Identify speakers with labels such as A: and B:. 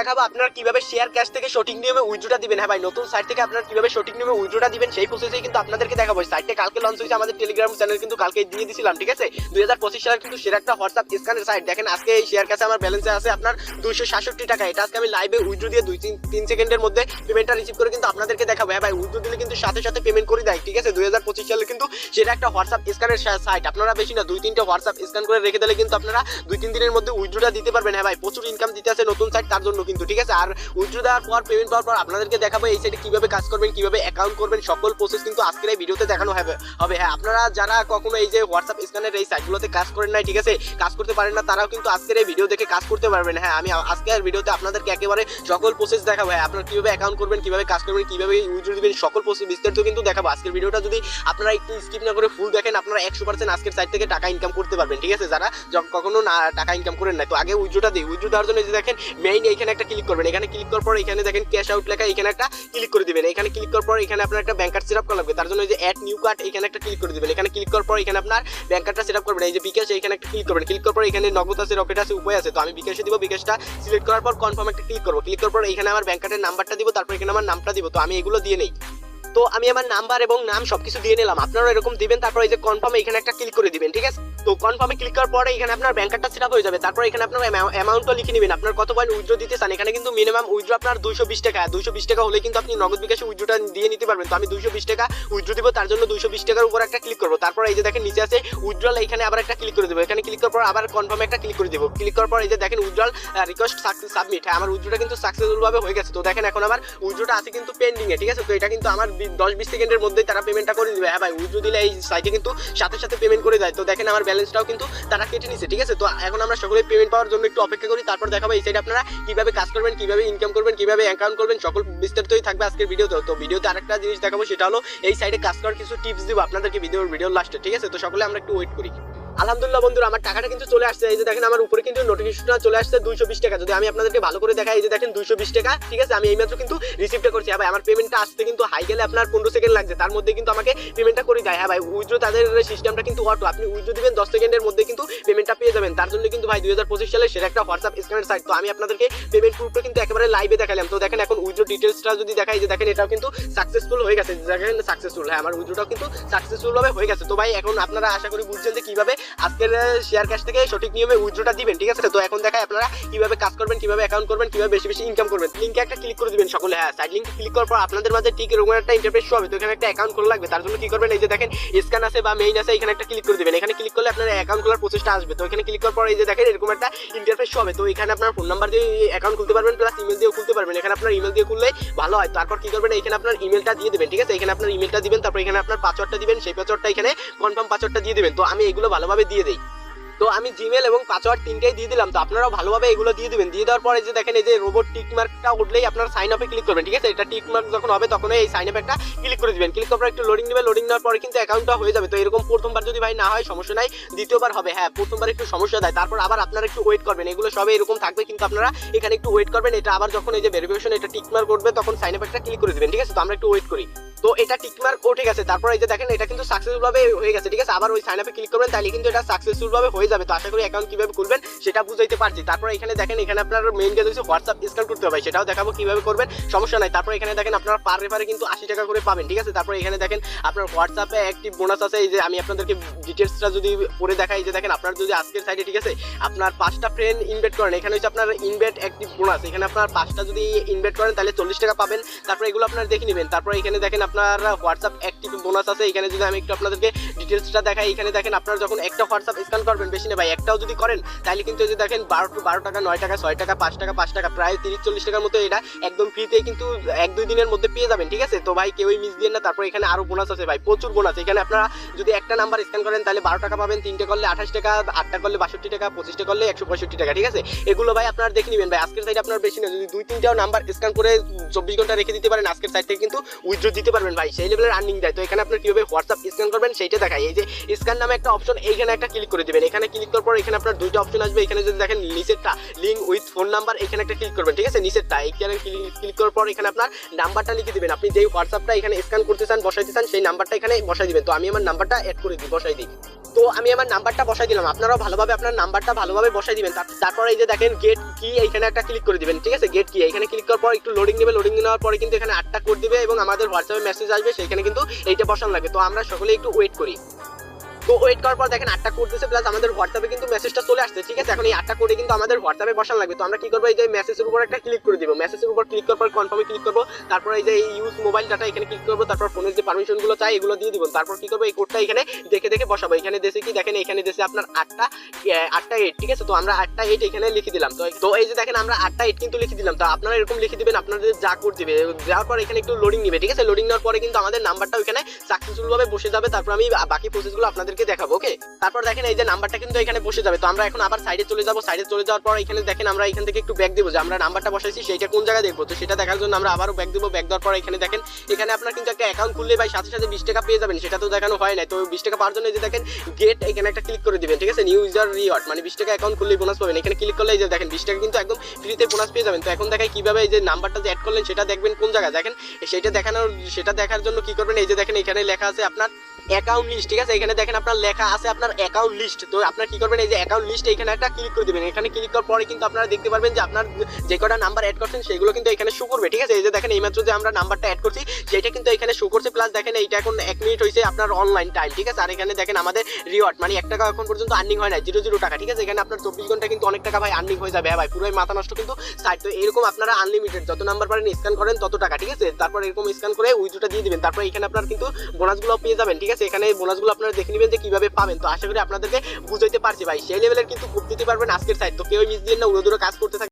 A: দেখাবো আপনারা কীভাবে শেয়ার ক্যাশ থেকে সঠিক নিয়মে উইথড্রটা দিবেন। হ্যাঁ ভাই, নতুন সাইট থেকে আপনারা কীভাবে সঠিক নিয়মে উইথড্রটা দিবেন, সেই প্রসেসে কিন্তু আপনাদেরকে দেখাবো। সাইটটা কালকে লঞ্চ হয়েছে আমাদের টেলিগ্রাম চ্যানেল কিন্তু কালকে দিয়ে দিয়েছিলাম ঠিক আছে? দুই হাজার পঁচিশ সালের কিন্তু সেরা একটা হোয়াটসঅ্যাপ স্ক্যানের সাইট দেখেন, আজকে এই শেয়ার ক্যাশে আমার ব্যালেন্সে আছে আপনার দুইশো সাতষট্টি টাকা। এটা আজকে আমি লাইভে উইথড্র দিয়ে দুই তিন তিন সেকেন্ডের মধ্যে পেমেন্টটা রিসিভ করে কিন্তু আপনাদেরকে দেখাবো। হ্যাঁ ভাই উইথড্র দিলে কিন্তু সাথে সাথে পেমেন্ট করে দেয়, ঠিক আছে? দুই হাজার পঁচিশ সালে কিন্তু সেটা একটা হোয়াটসঅ্যাপ স্ক্যানের সাইট আপনারা বেশি না দুই তিনটে হোয়াটসঅ্যাপ স্ক্যান করে রেখে দিলে কিন্তু আপনারা দুই তিন দিনের মধ্যে উইথড্রটা দিতে পারবেন। হ্যাঁ ভাই, প্রচুর ইনকাম দিতে আছে নতুন সাইট তার জন্য কিন্তু, ঠিক আছে? আর উইথড্র দেওয়ার পর পেমেন্ট পাওয়ার পর আপনাদেরকে দেখাবো এই সাইটে কীভাবে কাজ করবেন, কীভাবে অ্যাকাউন্ট করবেন, সকল প্রসেস কিন্তু আজকের এই ভিডিওতে দেখানো হবে হবে হ্যাঁ? আপনারা যারা কখনো এই যে হোয়াটসঅ্যাপ স্ক্যানের এই সাইটগুলোতে কাজ করেন নাই, ঠিক আছে? কাজ করতে পারেন না, তারাও কিন্তু আজকের এই ভিডিও দেখে কাজ করতে পারবেন হ্যাঁ? আমি আজকের ভিডিওতে আপনাদেরকে একেবারে সকল প্রসেস দেখাবো হ্যাঁ? আপনারা কীভাবে অ্যাকাউন্ট করবেন, কীভাবে কাজ করবেন, কীভাবে উইথড্র দিবেন, সকল প্রসেস বিস্তারিত কিন্তু দেখাবো। আজকের ভিডিওটা যদি আপনারা একটু স্কিপ না করে ফুল দেখেন, আপনারা একশো পার্সেন্ট আজকের সাইট থেকে টাকা ইনকাম করতে পারবেন, ঠিক আছে? যারা কখনো না, টাকা ইনকাম করেন না তো আগে উইথড্রটা দিই। উইথড্র দেওয়ার জন্য যে দেখেন মেইন এখানে একটা ক্লিক করবেন। এখানে ক্লিক করার পর এখানে দেখেন ক্যাশ আউট লেখা, এখানে একটা ক্লিক করে দিবেন। এখানে ক্লিক করার পর এখানে আপনার একটা ব্যাংক কার্ড সেট আপ করা লাগবে। তার জন্য যে অ্যাড নিউ কার্ড এখানে একটা ক্লিক করে দিবেন। এখানে ক্লিক করার পর এখানে আপনার ব্যাংক কার্ডটা সেট আপ করবেন। এই যে বিকাশ, এখানে একটা ক্লিক করবেন। ক্লিক করার পর এখানে নগদ আছে রকেট আছে, উপায় আছে। তো আমি বিকাশে দিব, বিকাশটা সিলেক্ট করার পর কনফার্ম একটা ক্লিক করব। ক্লিক করার পর এখানে আমার ব্যাংক কার্ডের নাম্বারটা দিব, তারপর এখানে আমার নামটা দিব। তো আমি এগুলো দিয়ে নেই। তো আমি আমার নাম্বার এবং নাম সবকিছু দিয়ে নিলাম। আপনারা এরকম দিবেন, তারপর এই যে কনফার্ম এখানে একটা ক্লিক করে দিবেন, ঠিক আছে? তো কনফার্মে ক্লিক করার পরে এখানে আপনার ব্যাংক কার্ডটা সেট হয়ে যাবে। তারপর এখানে আপনার অ্যামাউন্টটা লিখে নেবেন। আপনার কত পয়েন্ট উইথড্র দিতে চান, এখানে কিন্তু মিনিমাম উইথড্র আপনার দুইশো বিশ টাকা। দুইশো বিশ টাকা হলে কিন্তু আপনি নগদ বিকাশে উইথড্রটা দিয়ে নিতে পারবেন। তো আমি দুইশো বিশ টাকা উইথড্র দিব, তার জন্য দুইশো বিশ টাকার উপর একটা ক্লিক করব। তারপর এই যে দেখেন, নিচে আছে উইথড্রল এখানে আবার একটা ক্লিক করে দেবো। এখানে ক্লিক করার পর আবার কনফার্মে একটা ক্লিক করে দেবো। ক্লিক করার পর এই যে দেখেন উইথড্রল রিকোয়েস্ট সাবমিট হ্যাঁ আমার উইথড্রটা কিন্তু সাকসেসফুলভাবে হয়ে গেছে। তো দেখেন, এখন আমার উইথড্রটা আছে কিন্তু পেন্ডিংয়ে ঠিক আছে? তো এটা কিন্তু আমার দশ বিশ সেকেন্ডের মধ্যেই তারা পেমেন্টটা করে দিবে। হ্যাঁ ভাই, উইথড্র দিলে এই সাইটে কিন্তু সাথে সাথে পেমেন্ট করে দেয়। তো দেখেন আমার ব্যালেন্সটাও কিন্তু তারা কেটে নিছে, ঠিক আছে? তো এখন আমরা সকলে পেমেন্ট পাওয়ার জন্য একটু অপেক্ষা করি। তারপর দেখাবো এই সাইডে আপনারা কীভাবে কাজ করবেন, কীভাবে ইনকাম করবেন, কীভাবে অ্যাকাউন্ট করবেন, সকল বিস্তারিতই থাকবে আজকের ভিডিওতে। তো ভিডিওতে আরেকটা জিনিস দেখাবো, সেটা হলো এই সাইডে কাজ করার কিছু টিপস দিব আপনাদেরকে ভিডিওর ভিডিওর লাস্টে ঠিক আছে? তো সকলে আমরা একটু ওয়েট করি। আলহামদুলিল্লাহ বন্ধুরা, আমার টাকাটা কিন্তু চলে আসছে। এই যে দেখেন, আমার উপরে কিন্তু নোটিফিকেশনটা চলে আসছে দুইশো বিশ টাকা। যদি আমি আপনাদেরকে ভালো করে দেখাই, এই যে দেখেন, দুইশো বিশ টাকা, ঠিক আছে? আমি এইমাত্র কিন্তু রিসিভটা করছি। হ্যাঁ ভাই, আমার পেমেন্টটা আসতে কিন্তু হাই গেলে আপনার পনেরো সেকেন্ড লাগছে। তার মধ্যে কিন্তু আমাকে পেমেন্টটা করে দেয়। হ্যাঁ ভাই উইথড্র তাদের সিস্টেমটা কিন্তু অটো আপনি উইথড্র দিবেন দশ সেকেন্ডের মধ্যে কিন্তু পেমেন্টটা পেয়ে যাবেন। তার জন্য কিন্তু ভাই, দুই হাজার পঁচিশ সালে সেটা একটা হোয়াটসঅ্যাপ স্ক্যানের সাইট তো আমি আপনাদেরকে পেমেন্ট প্রুফটা কিন্তু একেবারে লাইভে দেখালাম তো দেখেন, এখন উইথড্র ডিটেলসটা যদি দেখাই যে দেখেন, এটাও কিন্তু সাকসেসফুল হয়ে গেছে। দেখেন সাকসেসফুল হ্যাঁ আমার উইথড্রটাও কিন্তু সাকসেসফুল ভাবে হয়ে গেছে। তো ভাই, এখন আপনারা আশা করি বুঝছেন যে কীভাবে আজকের শেয়ার ক্যাশ থেকে সঠিক নিয়মে উইথড্রটা দিবেন, ঠিক আছে? তো এখন দেখায় আপনারা কীভাবে কাজ করবেন, কীভাবে অ্যাকাউন্ট করবেন, কীভাবে বেশি বেশি ইনকাম করবেন। লিঙ্কে একটা ক্লিক করে দিবেন সকলে হ্যাঁ সাইড লিঙ্কে ক্লিক করার পর আপনাদের মাঝে ঠিক এরকম একটা ইন্টারফেস শো হবে। তো এখানে একটা অ্যাকাউন্ট খোলা লাগবে, তার জন্য কি করবেন, এই যে দেখেন স্ক্যান আছে বা মেইন আছে, এখানে একটা ক্লিক করে দিবেন। এখানে ক্লিক করলে আপনার অ্যাকাউন্ট খোলার প্রসেসটা আসবে। তো এখানে ক্লিক করার পর এই যে দেখেন, এরকম একটা ইন্টারফেস হবে। তো এখানে আপনার ফোন নাম্বার দিয়ে অ্যাকাউন্ট খুলতে পারবেন প্লাস ইমেল দিয়েও খুলতে পারবেন। এখানে আপনার ইমেল দিয়ে খুললে ভালো হয়। তারপর কি করবেন এখানে আপনার ইমেলটা দিয়ে দেবেন, ঠিক আছে? এখানে আপনার ইমেলটা দিবেন, তারপর এখানে আপনার পাসওয়ার্ডটা দিবেন, সেই পাসওয়ার্ডটা এখানে কনফার্ম পাসওয়ার্ডটা দিয়ে দেবেন। তো আমি এগুলো ভালোভাবে দিয়ে দিই। তো আমি জিমেল এবং পাসওয়ার্ড তিনটেই দিয়ে দিলাম, তো আপনারাও ভালোভাবে এগুলো দিয়ে দিবেন। দিয়ে দেওয়ার পরে যে দেখেন, এই যে রোবট টিক মার্কটা উঠলেই আপনারা সাইন আপে ক্লিক করবেন, ঠিক আছে? এটা টিক মার্ক যখন হবে তখন এই সাইন আপে একটা ক্লিক করে দিবেন। ক্লিক করার একটু লোডিং নেবে লোডিং নেওয়ার পরে কিন্তু অ্যাকাউন্টটা হয়ে যাবে। তো এরকম প্রথমবার যদি ভাই না হয়, সমস্যা নাই। দ্বিতীয়বার হবে হ্যাঁ প্রথমবার একটু সমস্যা দেয়। তারপর আবার আপনারা একটু ওয়েট করবেন। এগুলো সবে এরকম থাকবে, কিন্তু আপনারা এখানে একটু ওয়েট করবেন। এটা আবার যখন এই যে ভেরিফিকেশন এটা টিক মার্ক করবে তখন সাইন আপে একটা ক্লিক করে দিবেন, ঠিক আছে? তো আমরা একটু ওয়েট করি। তো এটা টিক মার্ক উঠে গেছে তারপর এই যে দেখেন, এটা কিন্তু সাকসেসফুল ভাবে হয়ে গেছে, ঠিক আছে? আবার ওই সাইন আপে ক্লিক করবেন তাহলে কিন্তু এটা সাকসেসফুল ভাবে হয়ে যাবে তো আশা করি অ্যাকাউন্ট কীভাবে খুলবেন সেটা বুঝাইতে পারছি। তারপর এখানে দেখেন, এখানে আপনার মেইন কাজ হচ্ছে হোয়াটসঅ্যাপ স্ক্যান করতে হবে সেটাও দেখাবো কীভাবে করবেন, সমস্যা নাই। তারপর এখানে দেখেন আপনারা পার রেফারে কিন্তু আশি টাকা করে পাবেন, ঠিক আছে? তারপর এখানে দেখেন, আপনার হোয়াটসঅ্যাপে একটি বোনাস আছে, এই যে আমি আপনাদেরকে ডিটেলসটা যদি পরে দেখাই, যে দেখেন আপনার যদি আজকের সাইডে ঠিক আছে? আপনার পাঁচটা ফ্রেন্ড ইনভেট করেন, এখানে হচ্ছে আপনার ইনভেট একটি বোনাস এখানে আপনার পাঁচটা যদি ইনভেট করেন, তাহলে চল্লিশ টাকা পাবেন। তারপর এগুলো আপনার দেখে নেবেন। তারপর এখানে দেখেন আপনার হোয়াটসঅ্যাপ অ্যাক্টিভ বোনাস আছে, এখানে যদি আমি একটু আপনাদেরকে ডিটেলসটা দেখাই, এখানে দেখেন আপনার যখন একটা হোয়াটসঅ্যাপ স্ক্যান করবেন বেশি ভাই, একটাও যদি করেন, তাহলে কিন্তু এই যে দেখেন বারো বারো টাকা, নয় টাকা, ছয় টাকা, পাঁচ টাকা পাঁচ টাকা, প্রায় তিরিশ চল্লিশ টাকার মতো এটা একদম ফ্রিতে কিন্তু এক দুই দিনের মধ্যে পেয়ে যাবেন, ঠিক আছে? তো ভাই কেউই মিস দিয়ে না, তারপর এখানে আরও বোনাস আছে ভাই, প্রচুর বোনাস এখানে আপনারা যদি একটা নাম্বার স্ক্যান করেন, তাহলে বারো টাকা পাবেন, তিনটে করলে আঠাশ টাকা, আটটা করলে বাষট্টি টাকা, পঁচিশটা করলে একশো পঁয়ষট্টি টাকা, ঠিক আছে? এগুলো ভাই আপনারা দেখে নেবেন ভাই, আজকের সাইডে আপনার বেশি না, যদি দুই তিনটাও নাম্বার স্ক্যান করে চব্বিশ ঘণ্টা রেখে দিতে পারেন, আজকের সাইড থেকে কিন্তু উইথড্র দিতে পারবেন ভাই, সেই লেভেলের আর্নিং দেয়। তো এখানে আপনার কীভাবে হোয়াটসঅ্যাপ স্ক্যান করবেন, সেইটা দেখায় এই যে স্ক্যান নামে একটা অপশন এইখানে একটা ক্লিক করে দিবেন। এখানে ক্লিক করার পর এখানে আপনার দুইটা অপশন আসবে। এখানে যদি দেখেন নিচেরটা লিঙ্ক উইথ ফোন নাম্বার এখানে একটা ক্লিক করবেন, ঠিক আছে? নিচেরটা এখানে ক্লিক করার পর এখানে আপনার নাম্বারটা লিখে দিবেন। আপনি যেই হোয়াটসঅ্যাপটা এখানে স্ক্যান করতে চান, বসাইতে চান, সেই নাম্বারটা এখানে বসাই দিবেন। তো আমি আমার নাম্বারটা অ্যাড করে দিই, বসাই দিই। তো আমি আমার নাম্বারটা বসাই দিলাম। আপনারাও ভালোভাবে আপনার নাম্বারটা ভালোভাবে বসাই দিবেন। তার- তারপর এই যে দেখেন গেট কি এখানে একটা ক্লিক করে দিবেন, ঠিক আছে? গেট কি এখানে ক্লিক করার পর একটু লোডিং নেবে। লোডিং নেওয়ার পরে কিন্তু এখানে আটটা কোড দিবে এবং আমাদের হোয়াটসঅ্যাপে মেসেজ আসবে। সেখানে কিন্তু এইটা বসানো লাগে। তো আমরা সকলে একটু ওয়েট করি। তো ওয়েট করার পর দেখেন আটটা কোড দিচ্ছে প্লাস আমাদের হোয়াটসঅ্যাপে কিন্তু মেসেজটা চলে আসছে, ঠিক আছে? এখন এই আটটা কোডে কিন্তু আমাদের হোয়াটসঅ্যাপে বসানো লাগবে। তো আমরা কি করব, এই যে মেসেজের উপর একটা ক্লিক করে দিব। মেসেজের উপর ক্লিক করার পর কনফার্মে ক্লিক করব, তারপর এই যে ইউজ মোবাইল ডাটা এখানে ক্লিক করব, তারপর ফোনের যে পারমিশনগুলো চাই, এগুলো দিয়ে দিব। তারপর কি করব, এই কোডটা এখানে দেখে দেখে বসাবো। এখানে দেশে কি, দেখেন এখানে দেশে আপনার আটটা আটটা এইট ঠিক আছে? তো আমরা আটটা এইট এখানে লিখে দিলাম। তো তো এই যে দেখেন আমরা আটটা এইট কিন্তু লিখে দিলাম। তো আপনারা এরকম লিখে দিবেন, আপনাদের যা কোড দিবে। যাওয়ার পর এখানে একটু লোডিং নিবে, ঠিক আছে? লোডিং নেওয়ার পরে কিন্তু আমাদের নাম্বারটা ওখানে সাকসেসফুল ভাবে বসে যাবে। তারপর আমি বাকি প্রসেসগুলো আপনাদেরকে দেখাবো ওকে তারপর দেখেন এই যে নাম্বারটা কিন্তু এখানে বসে যাবে। তো আমরা এখন আবার সাইডে চলে যাব। সাইডে চলে যাওয়ার পর এখানে দেখেন আমরা এখান থেকে একটু ব্যাগ দিব যে আমরা নাম্বারটা বসাইছি সেটা কোন জায়গায় দেখব? তো সেটা দেখার জন্য আমরা আবারও ব্যাগ দিব। ব্যাগ দেওয়ার পর এখানে দেখেন, এখানে আপনার কিন্তু একটা অ্যাকাউন্ট খুললে ভাই সাথে সাথে বিশ টাকা পেয়ে যাবেন। সেটা তো দেখানো হয় না তো বিশ টাকা পাওয়ার জন্য যে দেখেন গেট এখানে একটা ক্লিক করে দিবেন, ঠিক আছে? নিউ ইউজার রিওয়ার্ড মানে বিশ টাকা অ্যাকাউন্ট খুললেই বোনাস পাবেন। এখানে ক্লিক করলে এই যে দেখেন, বিশ টাকা কিন্তু একদম ফ্রিতে বোনাস পেয়ে যাবেন। তো এখন দেখায় কীভাবে এই যে নাম্বারটা যে অ্যাড করলেন, সেটা দেখবেন কোন জায়গায়? দেখেন, সেটা দেখানোর, সেটা দেখার জন্য কি করবেন? এই যে দেখেন, এখানে লেখা আছে আপনার অ্যাকাউন্ট লিস্ট ঠিক আছে? এখানে দেখেন আপনার লেখা আছে আপনার অ্যাকাউন্ট লিস্ট তো আপনার কি করবেন, এই যে অ্যাকাউন্ট লিস্ট এখানে একটা ক্লিক করে দিবেন। এখানে ক্লিক করার পরে কিন্তু আপনারা দেখতে পারবেন যে আপনার যে কটা নাম্বার অ্যাড করছেন, সেগুলো কিন্তু এখানে শো করবে, ঠিক আছে? এই যে দেখেন, এইমাত্র যে আমরা নাম্বারটা অ্যাড করছি সেটা দেখেন, এইটা এখন এক মিনিট হয়েছে আপনার অনলাইন টাইম ঠিক আছে? আর এখানে দেখেন আমাদের রিওয়ার্ড মানে এক টাকা এখন পর্যন্ত আর্নিং হয় না জিরো জিরো টাকা, ঠিক আছে? এখানে আপনার চব্বিশ ঘণ্টা কিন্তু অনেক টাকা ভাই আর্নিং হয়ে যাবে হ্যাঁ ভাই? পুরোই মাথা নষ্ট কিন্তু সাইড তো এরকম আপনারা আনলিমিটেড যত নাম্বার পারেন স্ক্যান করেন তত টাকা, ঠিক আছে? তারপর এরকম স্ক্যান করে উইথটা দিয়ে দিবেন, তারপর এখানে আপনার কিন্তু বোনাসগুলো পেয়ে যাবেন, ঠিক আছে? এখানে বোনাসগুলো আপনারা দেখে নেবেন যে কীভাবে পাবেন, তো আশা করি আপনাদেরকে বুঝাইতে পারছি ভাই, সেই লেভেলের কিন্তু খুব দিতে পারবেন আজকের সাইড তো কেউ মিস দিয়ে না, উড়ো দূরে কাজ করতে থাকে